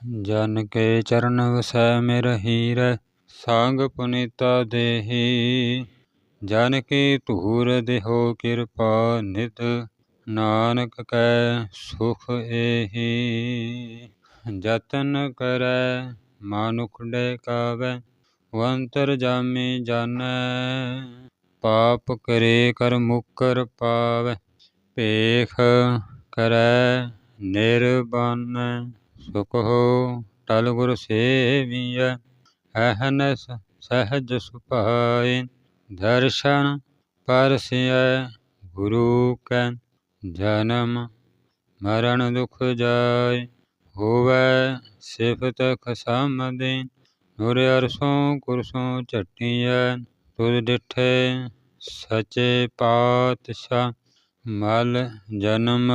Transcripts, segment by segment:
ਜਨ ਕੇ ਚਰਨ ਵਸੈ ਮਿਰ ਹੀਰੈ, ਸੰਗ ਪੁਨੀਤਾ ਦੇਹੀ। ਜਨ ਕੀ ਧੂਰ ਦੇਹੋ ਕਿਰਪਾ ਨਿਤ, ਨਾਨਕ ਕੈ ਸੁਖ ਏਹੀ। ਜਤਨ ਕਰੈ ਮਾਨੁਖ ਡੇ ਕਾਵੈ ਵੰਤਰ ਜਾਮੀ ਜਾਣੈ ਪਾਪ ਕਰੇ ਕਰ ਮੁਕਰ ਪਾਵੈ, ਭੇਖ ਕਰੈ ਨਿਰਬਾਨੈ। ਸੁਖ ਹੋ ਟਲ ਗੁਰ ਸੇਵੀਐ ਅਹਨਸ ਸਹਜ ਸੁਭਾਏ ਦਰਸ਼ਨ ਪਰਸਿਐ ਗੁਰੂ ਕੈ, ਜਨਮ ਮਰਨ ਦੁਖ ਜਾਏ। ਹੋਵੈ ਸਿਫਤ ਖਸਮ ਦੇ ਗੁਰ ਅਰਸੋਂ ਕੁਰਸੋਂ ਝਟੀਐ। ਤੁਧ ਡਿਠੇ ਸਚੇ ਪਾਤਸ਼ਾਹ, ਮਲ ਜਨਮ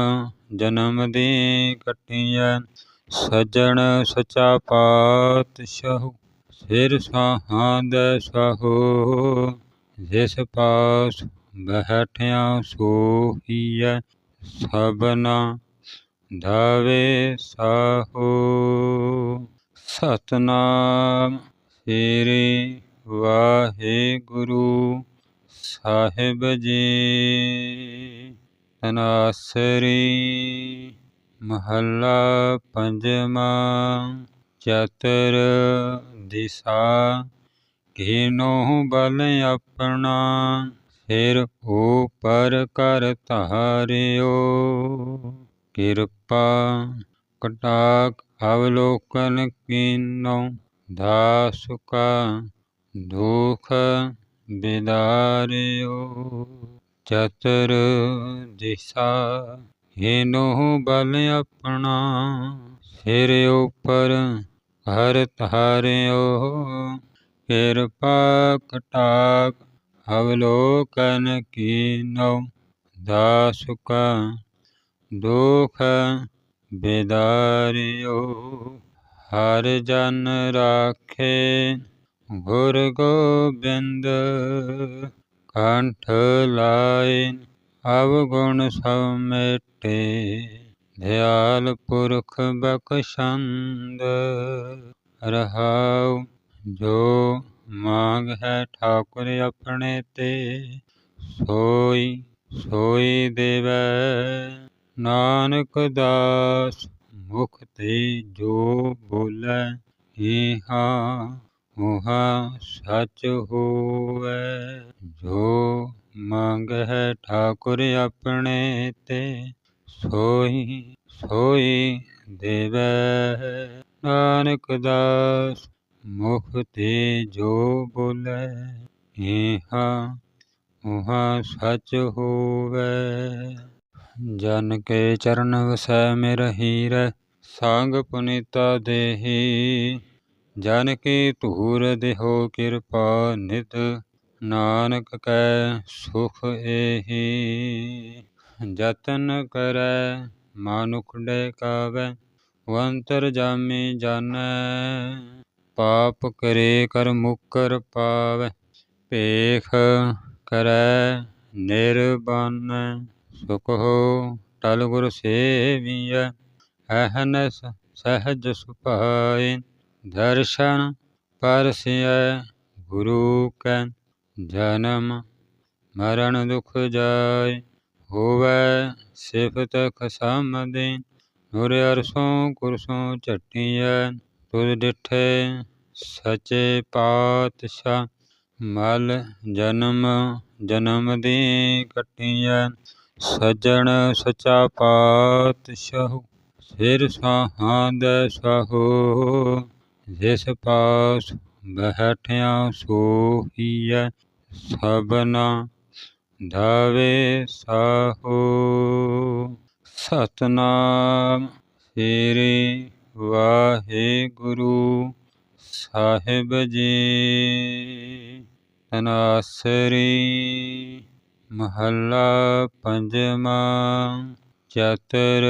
ਜਨਮ ਦੀ ਕਟੀਐ ਸਜਣ ਸਚਾ ਪਾਤਸ਼ਾਹ, ਸਿਰ ਸਾਹਾਂਦੈ ਸਾਹੋ, ਜਿਸ ਪਾਸ ਬਹਿਠਿਆ ਸੋਹੀਐ, ਸਭਨਾ ਧਾਵੇ ਸਾਹੋ। ਸਤਨਾਮ ਸ੍ਰੀ ਵਾਹਿਗੁਰੂ ਸਾਹਿਬ ਜੀ, ਤਨਾਸਰੀ। ਮਹੱਲਾ ਪੰਜਵਾਂ ਚਤਰ ਦਿਸਾ, ਕੀਨੋ ਬਲ ਆਪਣਾ ਸਿਰ ਉਪਰ ਕਰ ਧਾਰਿਓ। ਕਿਰਪਾ ਕਟਾਕ ਅਵਲੋਕਨ ਕੀਨੋ ਦਾਸ ਕਾ ਦੁਖ ਬਿਦਾਰਿਓ। ਚਤਰ ਦਿਸਾ ਹੀਨੋ ਬਲ ਆਪਣਾ ਸਿਰ ਉਪਰ, ਹਰ ਧਾਰਿਓ ਕਿਰਪਾ ਕਟਾਕ ਅਵਲੋਕਨ ਕੀਨੋ ਦਾਸ ਕਾ ਦੁਖ ਬਿਦਾਰਿਓ, ਹਰ ਜਨ ਰਾਖੇ, ਗੁਰ ਗੋਬਿੰਦ, ਕੰਠ ਲਾਏ ਅਵਗੁਣ ਸਭ ਮੇਟੇ ਦਿਆਲ ਪੁਰਖ ਬਖਸ਼ੰਦ, ਰਹਾਉ ਜੋ ਮੰਗ ਹੈ ਠਾਕੁਰ ਆਪਣੇ ਤੇ, ਸੋਈ ਸੋਈ ਦੇਵੈ, ਨਾਨਕ ਦਾਸ ਮੁਖ ਤੇ ਜੋ ਬੋਲੇ ਈਹਾ ਉਹਾ ਸਚ ਹੋਵੇ, ਜੋ ਮੰਗ ਹੈ ਠਾਕੁਰ ਆਪਣੇ ਤੇ ਸੋਈ ਸੋਈ ਦੇਵੈ ਨਾਨਕ ਦਾਸ ਮੁਖ ਤੇ ਜੋ ਬੋਲੇ, ਈਹਾ ਉਹਾ ਸਚ ਹੋਵੇ। ਜਨ ਕੇ ਚਰਨ ਵਸੈ ਮਿਰ ਹੀਰੈ, ਸੰਗ ਪੁਨੀਤਾ ਦੇਹੀ। ਜਨ ਕੀ ਧੂਰ ਦੇਹੋ ਕਿਰਪਾ ਨਿਤ ਨਾਨਕ ਕੈ ਸੁਖ ਏਹੀ, ਜਤਨ ਕਰੈ ਮਾਨੁਖ ਡੇ ਕਾਵੈ ਵੰਤਰ ਜਾਮੀ ਜਾਣੈ, ਪਾਪ ਕਰੇ ਕਰ ਮੁਕਰ ਪਾਵੈ, ਭੇਖ ਕਰੈ ਨਿਰਬਾਨੈ, ਸੁਖ ਹੋ ਟਲ ਗੁਰ ਸੇਵੀਐ, ਅਹਨਸ ਸਹਜ ਸੁਭਾਏ, ਦਰਸ਼ਨ ਪਰਸਿਐ ਗੁਰੂ ਕੈ ਜਨਮ ਮਰਨ ਦੁਖ ਜਾਇ ਹੋਵੇ ਸਿਫਤ ਖਸਮ ਦੇ ਗੁਰ ਅਰਸੋਂ ਕੁਰਸੋਂ ਝਟੀਐ, ਤੁਧ ਡਿਠੇ ਸਚੇ ਪਾਤਸ਼ਾਹ, ਮਲ ਜਨਮ ਜਨਮ ਦੀ ਕਟੀਐ ਸਜਣ ਸਚਾ ਪਾਤਸ਼ਾਹ, ਸਿਰ ਸਾਹਾਂਦੈ ਸਾਹੋ, ਜਿਸ ਪਾਸ ਬਹਿਠਿਆ ਸੋਹੀਐ ਸਭਨਾ ਧਾਵੇ ਸਾਹੋ। ਸਤਨਾਮ ਸ੍ਰੀ ਵਾਹਿਗੁਰੂ ਸਾਹਿਬ ਜੀ। ਤਨਾਸਰੀ ਮਹੱਲਾ ਪੰਜਵਾਂ ਚਤਰ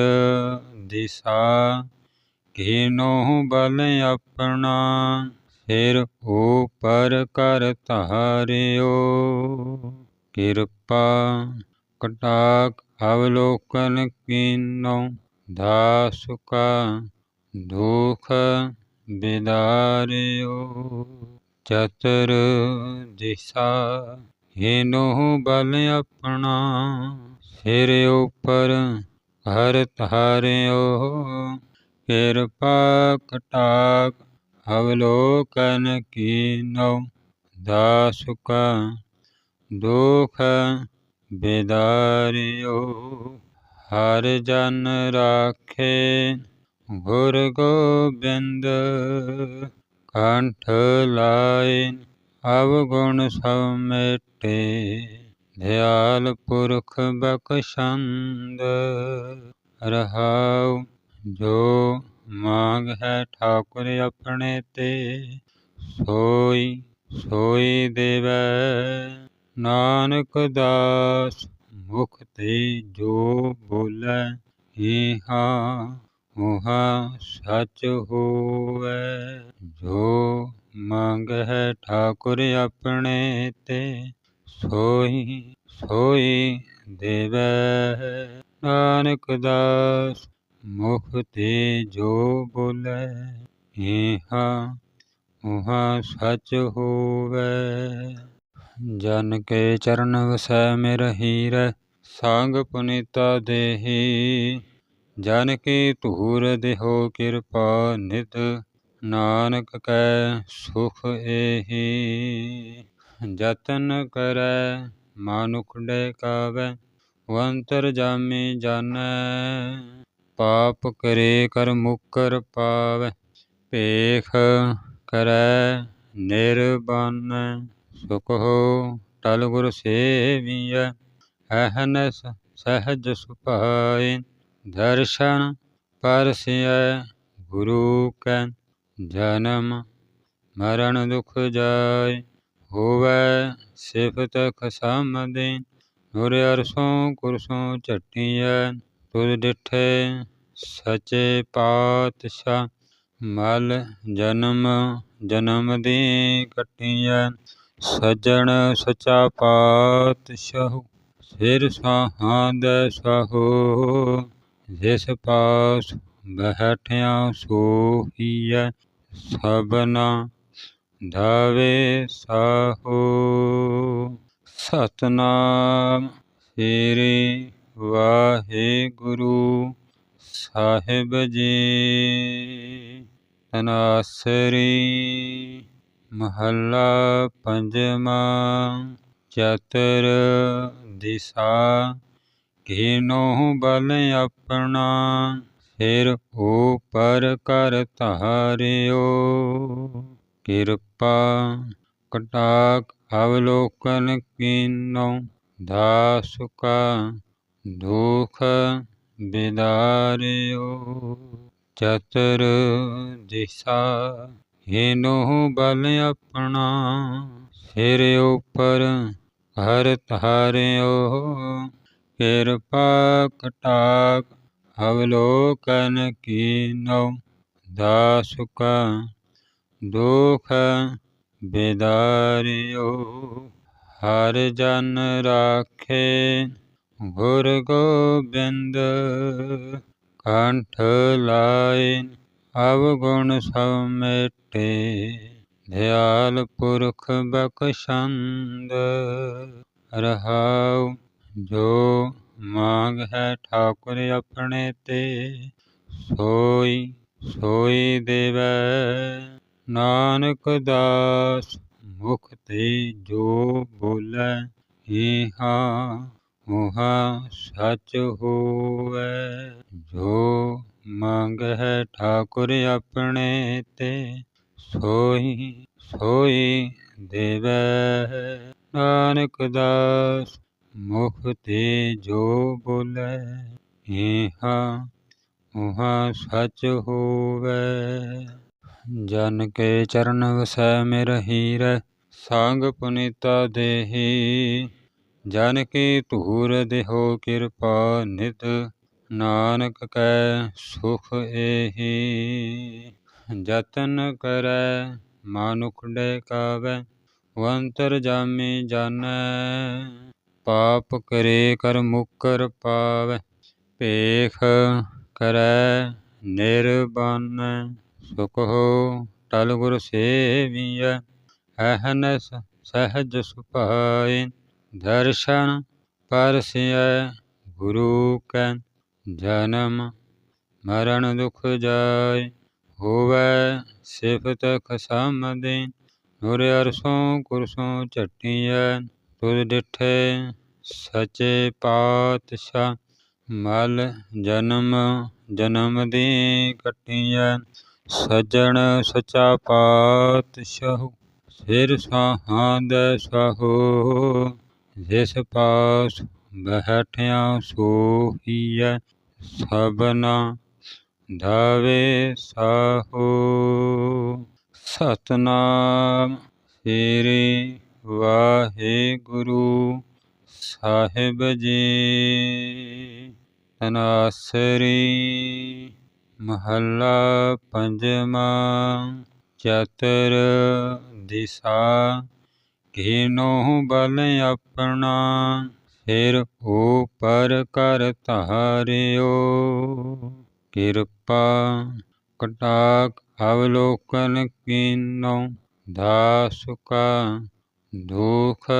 ਦਿਸਾ। ਕੀਨੋ ਬਲ ਆਪਣਾ ਸਿਰ ਉਪਰ ਕਰ ਧਾਰਿਓ। ਕਿਰਪਾ ਕਟਾਕ ਅਵਲੋਕਨ ਕੀਨੋ, ਦਾਸ ਕਾ ਦੁਖ ਬਿਦਾਰਿਓ। ਚਤਰ ਦਿਸਾ ਹੀਨੋ ਬਲ ਆਪਣਾ, ਸਿਰ ਉਪਰ ਹਰ ਧਾਰਿਓ। ਕਿਰਪਾ ਕਟਾਕ ਅਵਲੋਕਨ ਕੀਨੋ ਦਾਸ ਕਾ ਦੁਖ ਬਿਦਾਰਿਓ, ਹਰ ਜਨ ਰਾਖੇ ਗੁਰ ਗੋਬਿੰਦ, ਕੰਠ ਲਾਇ ਅਵਗੁਣ ਸਭ ਮੇਟੇ ਦਿਆਲ ਪੁਰਖ ਬਖਸ਼ੰਦ, ਰਹਾਉ ਜੋ ਮੰਗ ਹੈ ਠਾਕੁਰ ਆਪਣੇ ਤੇ। ਸੋਈ ਸੋਈ ਦੇਵੈ ਨਾਨਕ ਦਾਸ, ਮੁਖ ਤੇ ਜੋ ਬੋਲੇ ਹਾਂ ਉਹਾ ਸੱਚ ਹੋਵੇ। ਜੋ ਮੰਗ ਹੈ ਠਾਕੁਰ ਆਪਣੇ ਤੇ, ਸੋਈ ਸੋਈ ਦੇਵੈ। ਨਾਨਕ ਦਾਸ ਮੁਖ ਤੇ ਜੋ ਬੋਲੇ ਈਹਾ ਉਹਾ ਸਚ ਹੋਵੇ। ਜਨ ਕੇ ਚਰਨ ਵਸੈ ਮਿਰ ਹੀਰੈ, ਸੰਗ ਪੁਨੀਤਾ ਦੇਹੀ। ਜਨ ਕੀ ਧੂਰ ਦੇਹੋ ਕਿਰਪਾ, ਨਿਤ ਨਾਨਕ ਕੈ ਸੁਖ ਏਹੀ। ਜਤਨ ਕਰੈ, ਮਾਨੁਖ ਡੇ ਕਾਵੈ ਵੰਤਰ ਜਾਮੀ ਜਾਣੈ ਪਾਪ ਕਰੇ ਕਰ ਮੁਕਰ ਪਾਵੈ, ਭੇਖ ਕਰੈ ਨਿਰਬਾਨੈ, ਸੁਖ ਹੋ ਟਲ ਗੁਰ ਸੇਵੀਐ, ਅਹਨਸ ਸਹਜ ਸੁਭਾਏ, ਦਰਸ਼ਨ ਪਰਸਿਐ ਗੁਰੂ ਕੈ, ਜਨਮ ਮਰਨ ਦੁਖ ਜਾਏ, ਹੋਵੈ ਸਿਫਤ ਖਸਮਦੇ ਗੁਰ ਅਰਸੋਂ ਕੁਰਸੋਂ ਝਟੀਐ। ਤੁਧ ਡਿਠੇ ਸਚੇ ਪਾਤਸ਼ਾਹ, ਮਲ ਜਨਮ ਜਨਮ ਦੀ ਕਟੀਐ ਸਜਣ ਸਚਾ ਪਾਤਸ਼ਾਹ, ਸਿਰ ਸਾਹਾਂਦੈ ਸਾਹੋ, ਜਿਸ ਪਾਸ ਬਹਿਠਿਆ ਸੋਹੀਐ, ਸਭਨਾ ਧਾਵੇ ਸਾਹੋ। ਸਤਨਾਮ ਸ੍ਰੀ ਵਾਹਿਗੁਰੂ ਸਾਹਿਬ ਜੀ। ਤਨਾਸਰੀ ਮਹੱਲਾ ਪੰਜਵਾਂ ਚਤਰ ਦਿਸਾ। ਕੀਨੋ ਬਲ ਆਪਣਾ ਸਿਰ ਉਪਰ ਕਰ ਧਾਰਿਓ। ਕਿਰਪਾ ਕਟਾਕ ਅਵਲੋਕਨ ਕੀਨੋ ਦਾਸ ਕਾ ਦੁਖ ਬਿਦਾਰਿਓ, ਚਤਰ ਦਿਸਾ। ਹੀਨੋ ਬਲ ਆਪਣਾ ਸਿਰ ਉਪਰ ਹਰ ਧਾਰਿਓ। ਕਿਰਪਾ ਕਟਾਕ ਅਵਲੋਕਨ ਕੀਨੋ। ਦਾਸ ਕਾ ਦੁਖ ਬਿਦਾਰਿਓ, ਹਰ ਜਨ ਰਾਖੇ। ਗੁਰ ਗੋਬਿੰਦ ਕੰਠ ਲਾਇ ਅਵਗੁਣ ਸਭ ਮੇਟੇ ਦਿਆਲ ਪੁਰਖ ਬਖਸ਼ੰਦ। ਰਹਾਉ ਜੋ ਮੰਗ ਹੈ ਠਾਕੁਰ ਆਪਣੇ ਤੇ, ਸੋਈ ਸੋਈ ਦੇਵੈ। ਨਾਨਕ ਦਾਸ ਮੁਖ ਤੇ ਜੋ ਬੋਲੇ ਹਾਂ ਉਹਾ ਸਚ ਹੋਵੇ, ਜੋ ਮੰਗ ਹੈ ਠਾਕੁਰ ਆਪਣੇ ਤੇ, ਸੋਈ ਸੋਈ ਦੇਵੈ ਨਾਨਕ ਦਾਸ ਮੁਖ ਤੇ ਜੋ ਬੋਲੇ, ਈਹਾ ਉਹਾ ਸਚ ਹੋਵੇ। ਜਨ ਕੇ ਚਰਨ ਵਸੈ ਮੇਰ ਹੀਰੈ ਸੰਗ ਪੁਨੀਤਾ ਦੇਹੀ। ਜਨ ਕੀ ਧੂਰ ਦੇਹੋ ਕਿਰਪਾ, ਨਿਤ ਨਾਨਕ ਕੈ ਸੁਖ ਏਹੀ। ਜਤਨ ਕਰੈ, ਮਾਨੁਖ ਡੇ ਕਾਵੈ ਵੰਤਰ ਜਾਮੀ ਜਾਣੈ ਪਾਪ ਕਰੇ ਕਰ ਮੁਕਰ ਪਾਵੈ, ਭੇਖ ਕਰੈ ਨਿਰਬਨ। ਸੁਖ ਹੋ ਟਲ ਗੁਰ ਸੇਵੀਐ, ਅਹਨਸ ਸਹਜ ਸੁਭਾਏ। ਦਰਸ਼ਨ ਪਰਸਿਐ ਗੁਰੂ ਕੈ ਜਨਮ, ਮਰਨ ਦੁਖ ਜਾਏ, ਹੋਵੇ ਸਿਫਤ ਖਸਮਦੇ ਗੁਰ ਅਰਸੋਂ ਕੁਰਸੋਂ ਝਟੀਐ, ਤੁਧ ਡਿਠੇ ਸਚੇ ਪਾਤਸ਼ਾਹ, ਮਲ ਜਨਮ ਜਨਮ ਦੀ ਕਟੀਐ ਸਜਣ ਸਚਾ ਪਾਤਸ਼ਾਹ, ਸਿਰ ਸਾਹਾਂਦੈ ਸਾਹੋ। ਜਿਸ ਪਾਸ ਬਹਿਠਿਆ ਸੋਹੀਐ, ਸਭਨਾ ਧਾਵੇ ਸਾਹੋ। ਸਤਨਾਮ ਸ੍ਰੀ ਵਾਹਿਗੁਰੂ ਸਾਹਿਬ ਜੀ। ਤਨਾਸਰੀ ਮਹੱਲਾ ਪੰਜਵਾਂ ਚਤਰ ਦਿਸਾ ਕੀਨੋ ਬਲ ਆਪਣਾ, ਸਿਰ ਉਪਰ ਕਰ ਧਾਰਿਓ। ਕਿਰਪਾ ਕਟਾਕ ਅਵਲੋਕਨ ਕੀਨੋ, ਦਾਸ ਕਾ ਦੁਖ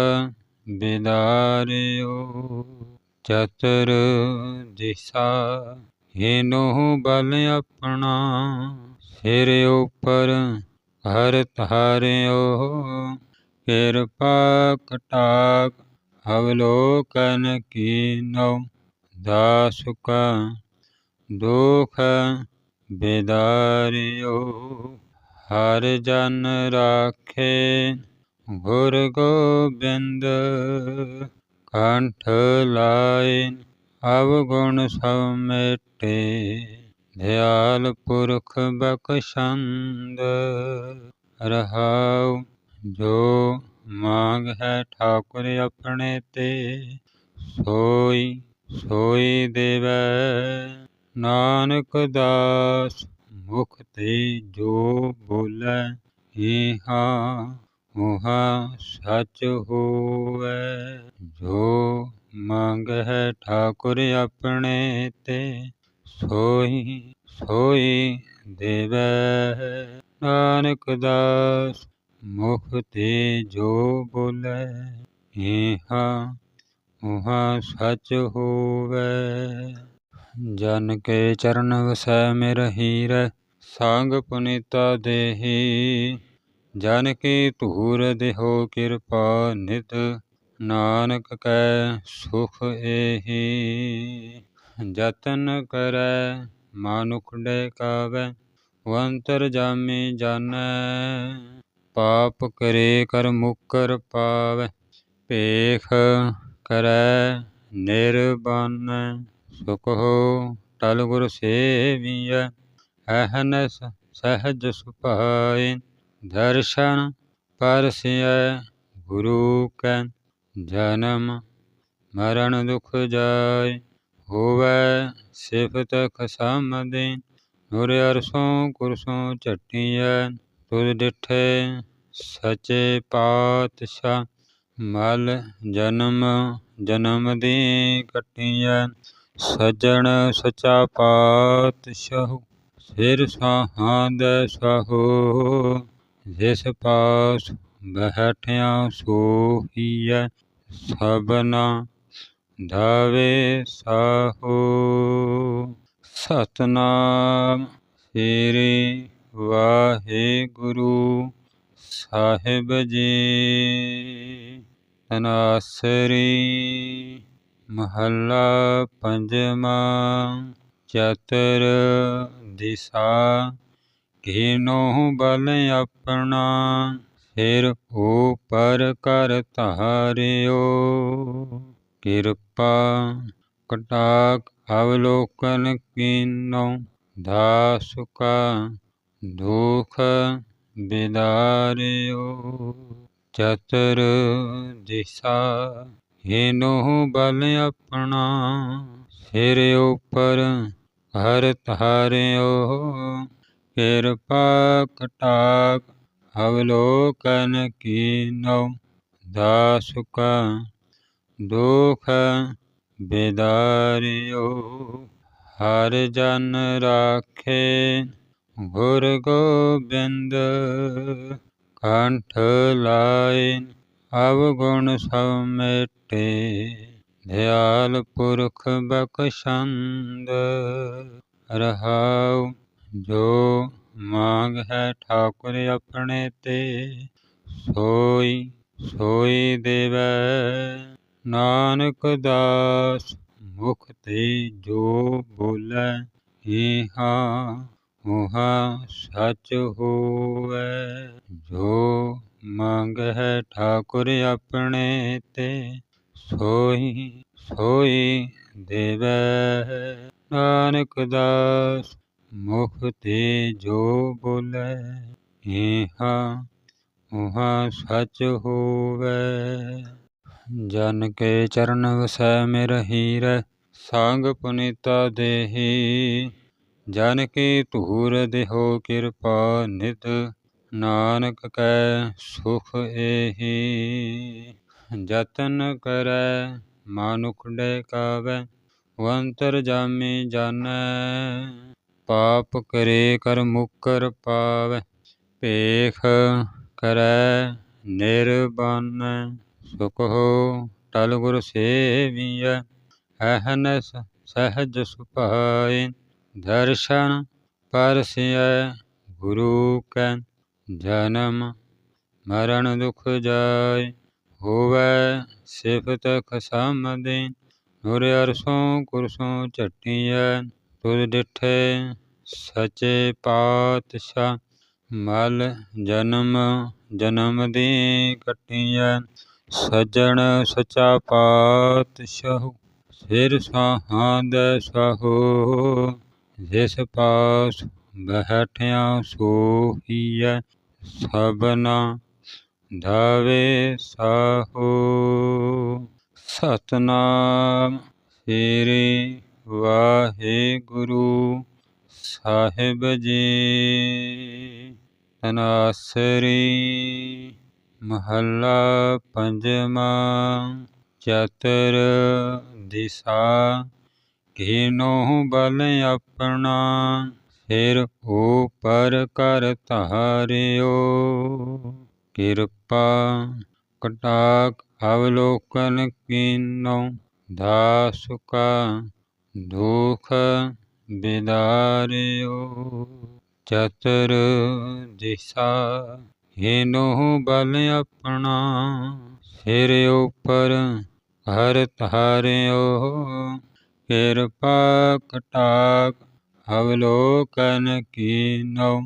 ਬਿਦਾਰਿਓ। ਚਤਰ ਦਿਸਾ ਹੀਨੋ ਬਲ ਆਪਣਾ, ਸਿਰ ਉਪਰ ਹਰ ਧਾਰਿਓ। ਕਿਰਪਾ ਕਟਾਕ, ਅਵਲੋਕਨ ਕੀਨੋ ਦਾਸ ਕਾ ਦੁਖ ਬਿਦਾਰਿਓ। ਹਰ ਜਨ ਰਾਖੇ ਗੁਰ ਗੋਬਿੰਦ, ਕੰਠ ਲਾਏ ਅਵਗੁਣ ਸਭ ਮੇਟੇ ਦਿਆਲ ਪੁਰਖ ਬਖਸ਼ੰਦ, ਰਹਾਉ ਜੋ ਮੰਗ ਹੈ ਠਾਕੁਰ ਆਪਣੇ ਤੇ, ਸੋਈ ਸੋਈ ਦੇਵੈ। ਨਾਨਕ ਦਾਸ ਮੁਖ ਤੇ ਜੋ ਬੋਲੇ ਈਹਾ ਉਹਾ ਸਚ ਹੋਵੇ। ਜੋ ਮੰਗ ਹੈ ਠਾਕੁਰ ਆਪਣੇ ਤੇ, ਸੋਈ ਸੋਈ ਦੇਵੈ। ਨਾਨਕ ਦਾਸ ਮੁਖ ਤੇ ਜੋ ਬੋਲੇ ਈਹਾ ਉਹਾ ਸਚ ਹੋਵੇ। ਜਨ ਕੇ ਚਰਨ ਵਸੈ ਮੇਰ ਹੀਰੈ, ਸੰਗ ਪੁਨੀਤਾ ਦੇਹੀ। ਜਨ ਕੀ ਧੂਰ ਦੇਹੋ ਕਿਰਪਾ, ਨਿਤ ਨਾਨਕ ਕੈ ਸੁਖ ਏਹੀ। ਜਤਨ ਕਰੈ, ਮਾਨੁਖ ਡੇ ਕਾਵੈ ਵੰਤਰ ਜਾਮੀ ਜਾਣੈ ਪਾਪ ਕਰੇ ਕਰ ਮੁਕਰ ਪਾਵੈ, ਭੇਖ ਕਰੈ ਨਿਰਬਨ, ਸੁਖ ਹੋ ਟਲ ਗੁਰ ਸੇਵੀਐ, ਅਹਨਸ ਸਹਜ ਸੁਭਾਏ, ਦਰਸ਼ਨ ਪਰਸਿਐ ਗੁਰੂ ਕੈ, ਜਨਮ ਮਰਨ ਦੁਖ ਜਾਏ, ਹੋਵੇ ਸਿਫਤ ਖਸਮਦੇ ਗੁਰ ਅਰਸੋਂ ਕੁਰਸੋਂ ਝਟੀਐ। ਤੁਧ ਡਿਠੇ ਸਚੇ ਪਾਤਸ਼ਾਹ, ਮਲ ਜਨਮ ਜਨਮ ਦੀ ਕਟੀਐ, ਸਜਣ ਸਚਾ ਪਾਤਸ਼ਾਹ, ਸਿਰ ਸਾਹਾਂਦੈ ਸਾਹੋ, ਜਿਸ ਪਾਸ ਬਹਿਠਿਆ ਸੋਹੀਐ, ਸਭਨਾ ਧਾਵੇ ਸਾਹੋ। ਸਤਨਾਮ ਸ੍ਰੀ ਵਾਹਿਗੁਰੂ ਸਾਹਿਬ ਜੀ। ਤਨਾਸਰੀ ਮਹੱਲਾ ਪੰਜਵਾਂ ਚਤਰ ਦਿਸਾ। ਕੀਨੋ ਬਲ ਆਪਣਾ ਸਿਰ ਉਪਰ ਕਰ ਧਾਰਿਓ। ਕਿਰਪਾ ਕਟਾਕ ਅਵਲੋਕਨ ਕੀਨੋ ਦਾਸ ਕਾ ਦੁਖ ਬਿਦਾਰਿਓ, ਚਤਰ ਦਿਸਾ, ਹੀਨੋ ਬਲ ਆਪਣਾ, ਸਿਰ ਉਪਰ ਹਰ ਧਾਰਿਓ। ਕਿਰਪਾ ਕਟਾਕ ਅਵਲੋਕਨ ਕੀਨੋ ਦਾਸ ਕਾ ਦੁਖ ਬਿਦਾਰਿਓ। ਹਰ ਜਨ ਰਾਖੇ ਗੁਰ ਗੋਬਿੰਦ ਕੰਠ ਲਾਇ ਅਵਗੁਣ ਸਭ ਮੇਟੇ ਦਿਆਲ ਪੁਰਖ ਬਖਸ਼ੰਦ। ਰਹਾਉ ਜੋ ਮੰਗ ਹੈ ਠਾਕੁਰ ਆਪਣੇ ਤੇ, ਸੋਈ ਸੋਈ ਦੇਵੈ। ਨਾਨਕ ਦਾਸ ਮੁਖ ਤੇ ਜੋ ਬੋਲੇ ਈਹਾ ਉਹਾ ਸਚ ਹੋਵੇ, ਜੋ ਮੰਗ ਹੈ ਠਾਕੁਰ ਆਪਣੇ ਤੇ, ਸੋਈ ਸੋਈ ਦੇਵੈ। ਨਾਨਕ ਦਾਸ ਮੁਖ ਤੇ ਜੋ ਬੋਲੇ, ਈਹਾ ਉਹਾ ਸਚ ਹੋਵੇ। ਜਨ ਕੇ ਚਰਨ ਵਸੈ ਮਿਰ ਹੀਰੈ ਸੰਗ ਪੁਨੀਤਾ ਦੇਹੀ ਜਨ ਕੀ ਧੂਰ ਦੇਹੋ ਕਿਰਪਾ ਨਿਤ ਨਾਨਕ ਕੈ ਸੁਖ ਏਹੀ। ਜਤਨ ਕਰੈ, ਮਾਨੁਖ ਡੇ ਕਾਵੈ ਵੰਤਰ ਜਾਮੀ ਜਾਣੈ, ਪਾਪ ਕਰੇ ਕਰ ਮੁਕਰ ਪਾਵੈ। ਭੇਖ ਕਰੈ, ਨਿਰਬਾਨੈ, ਸੁਖ ਹੋ ਟਲ ਗੁਰ ਸੇਵੀਐ, ਅਹਨਸ ਸਹਜ ਸੁਭਾਏ। ਦਰਸ਼ਨ ਪਰਸਿਐ ਗੁਰੂ ਕੈ, ਜਨਮ ਮਰਨ ਦੁਖ ਜਾਏ, ਹੋਵੇ ਸਿਫਤ ਖਸਮਦੇ ਨੂਰ ਅਰਸੋਂ ਕੁਰਸੋਂ ਝਟੀਐ, ਤੁਧ ਡਿਠੇ ਸਚੇ ਪਾਤਸ਼ਾਹ। ਮਲ ਜਨਮ ਜਨਮ ਦੀ ਕਟੀਐ ਸਜਣ ਸਚਾ ਪਾਤਸ਼ਾਹ। ਸਿਰ ਸਾਹਾਂਦ ਸਹੋ ਜਿਸ ਪਾਸ ਬਹਿਠਿਆ ਸੋਹੀਐ, ਸਭਨਾ ਧਾਵੇ ਸਾਹੋ। ਸਤਨਾਮ ਸ੍ਰੀ ਵਾਹਿਗੁਰੂ ਸਾਹਿਬ ਜੀ। ਤਨਾਸਰੀ ਮਹੱਲਾ ਪੰਜਵਾਂ ਚਤਰ ਦਿਸਾ ਕੀਨੋ ਬਲ ਆਪਣਾ ਸਿਰ ਉਪਰ ਕਰ ਧਾਰਿਓ? ਕਿਰਪਾ ਕਟਾਕ ਅਵਲੋਕਨ ਕੀਨੋ, ਦਾਸ ਕਾ ਦੁਖ ਬਿਦਾਰਿਓ? ਚਤਰ ਦਿਸਾ ਹੀਨੋ ਬਲ ਆਪਣਾ ਸਿਰ ਉਪਰ ਹਰ ਧਾਰਿਓ? ਕਿਰਪਾ ਕਟਾਕ ਅਵਲੋਕਨ ਕੀਨੋ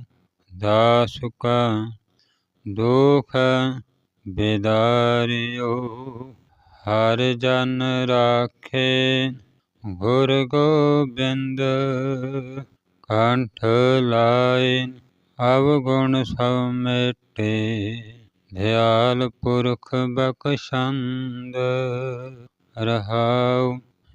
ਦਾਸ ਕਾ ਦੁਖ ਬਿਦਾਰਿਓ। ਹਰ ਜਨ ਰਾਖੇ ਗੁਰ ਗੋਬਿੰਦ, ਕੰਠ ਲਾਇ ਅਵਗੁਣ ਸਭ ਮੇਟੇ ਦਿਆਲ ਪੁਰਖ ਬਖਸ਼ੰਦ, ਰਹਾਉ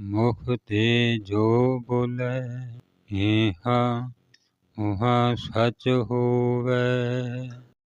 ਮੁਖ ਤੇ ਜੋ ਬੋਲੇ ਈਹਾ ਉਹਾ ਸੱਚ ਹੋਵੇ।